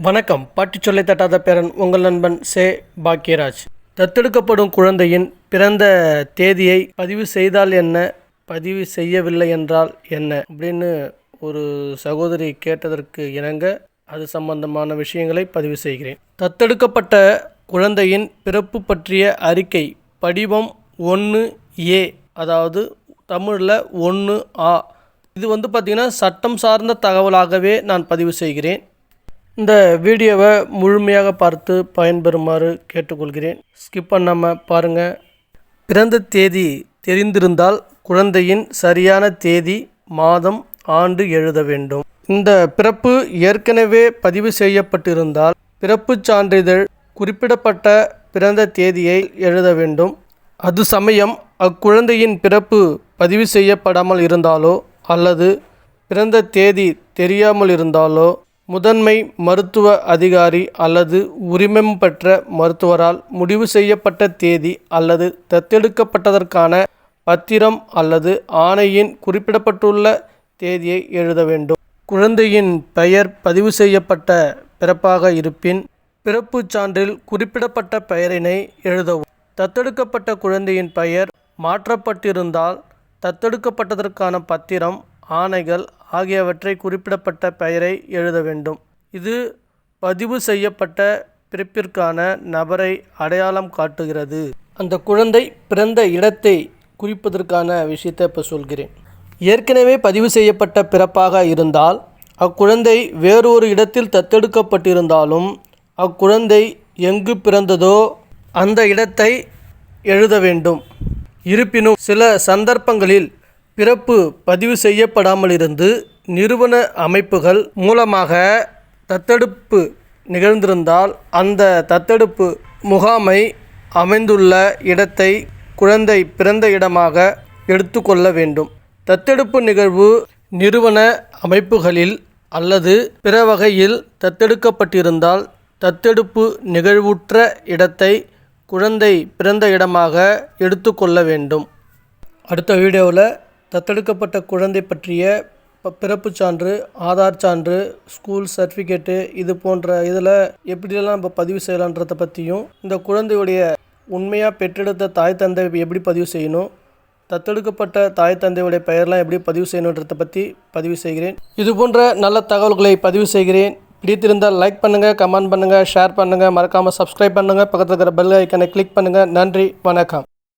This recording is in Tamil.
வணக்கம். பாட்டி சொல்லை தட்டாத பேரன் உங்கள் நண்பன் சே. பாக்கியராஜ். தத்தெடுக்கப்படும் குழந்தையின் பிறந்த தேதியை பதிவு செய்தால் என்ன? பதிவு செய்யவில்லை என்றால் என்ன? அப்படின்னு ஒரு சகோதரி கேட்டதற்கு இணங்க அது சம்பந்தமான விஷயங்களை பதிவு செய்கிறேன். தத்தெடுக்கப்பட்ட குழந்தையின் பிறப்பு பற்றிய அறிக்கை படிவம் ஒன்று ஏ அதாவது தமிழில் ஒன்று ஆ. இது வந்து பார்த்திங்கன்னா சட்டம் சார்ந்த தகவலாகவே நான் பதிவு செய்கிறேன். இந்த வீடியோவை முழுமையாக பார்த்து பயன்பெறுமாறு கேட்டுக்கொள்கிறேன். ஸ்கிப் பண்ணாமல் பாருங்கள் பிறந்த தேதி தெரிந்திருந்தால் குழந்தையின் சரியான தேதி மாதம் ஆண்டு எழுத வேண்டும். இந்த பிறப்பு ஏற்கனவே பதிவு செய்யப்பட்டிருந்தால் பிறப்புச் சான்றிதழ் குறிப்பிடப்பட்ட பிறந்த தேதியை எழுத வேண்டும். அது சமயம் அக்குழந்தையின் பிறப்பு பதிவு செய்யப்படாமல் இருந்தாலோ அல்லது பிறந்த தேதி தெரியாமல் இருந்தாலோ முதன்மை மருத்துவ அதிகாரி அல்லது உரிமம் பெற்ற மருத்துவரால் முடிவு செய்யப்பட்ட தேதி அல்லது தத்தெடுக்கப்பட்டதற்கான பத்திரம் அல்லது ஆணையின் குறிப்பிடப்பட்டுள்ள தேதியை எழுத வேண்டும். குழந்தையின் பெயர் பதிவு செய்யப்பட்ட பிறப்பாக இருப்பின் பிறப்புச் சான்றில் குறிப்பிடப்பட்ட பெயரினை எழுதவும். தத்தெடுக்கப்பட்ட குழந்தையின் பெயர் மாற்றப்பட்டிருந்தால் தத்தெடுக்கப்பட்டதற்கான பத்திரம் ஆணைகள் ஆகியவற்றை குறிப்பிடப்பட்ட பெயரை எழுத வேண்டும். இது பதிவு செய்யப்பட்ட பிறப்பிற்கான நபரை அடையாளம் காட்டுகிறது. அந்த குழந்தை பிறந்த இடத்தை குறிப்பதற்கான விஷயத்தை இப்போ சொல்கிறேன். ஏற்கனவே பதிவு செய்யப்பட்ட பிறப்பாக இருந்தால் அக்குழந்தை வேறொரு இடத்தில் தத்தெடுக்கப்பட்டிருந்தாலும் அக்குழந்தை எங்கு பிறந்ததோ அந்த இடத்தை எழுத வேண்டும். இருப்பினும் சில சந்தர்ப்பங்களில் பிறப்பு பதிவு செய்யப்படாமல் இருந்து நிறுவன அமைப்புகள் மூலமாக தத்தெடுப்பு நிகழ்ந்திருந்தால் அந்த தத்தெடுப்பு முகாமை அமைந்துள்ள இடத்தை குழந்தை பிறந்த இடமாக எடுத்துக்கொள்ள வேண்டும். தத்தெடுப்பு நிகழ்வு நிறுவன அமைப்புகளில் அல்லது பிற வகையில் தத்தெடுக்கப்பட்டிருந்தால் தத்தெடுப்பு நிகழ்வுற்ற இடத்தை குழந்தை பிறந்த இடமாக எடுத்துக்கொள்ள வேண்டும். அடுத்த வீடியோவில் தத்தெடுக்கப்பட்ட குழந்தை பற்றிய ப- பிறப்புச் சான்று ஆதார் சான்று ஸ்கூல் சர்டிஃபிகேட்டு இது போன்ற இதில் எப்படியெல்லாம் நம்ம பதிவு செய்யலான்றத பற்றியும் இந்த குழந்தையுடைய உண்மையாக பெற்றெடுத்த தாய் தந்தை எப்படி பதிவு செய்யணும் தத்தெடுக்கப்பட்ட தாய் தந்தையுடைய பெயர்லாம் எப்படி பதிவு செய்யணுன்றதை பற்றி பதிவு செய்கிறேன். இது போன்ற நல்ல தகவல்களை பதிவு செய்கிறேன். பிடித்திருந்தால் லைக் பண்ணுங்கள் கமெண்ட் பண்ணுங்கள் ஷேர் பண்ணுங்கள் மறக்காமல் சப்ஸ்கிரைப் பண்ணுங்கள் பக்கத்தில் இருக்கிற பெல் ஐக்கனை கிளிக் பண்ணுங்கள் நன்றி வணக்கம்.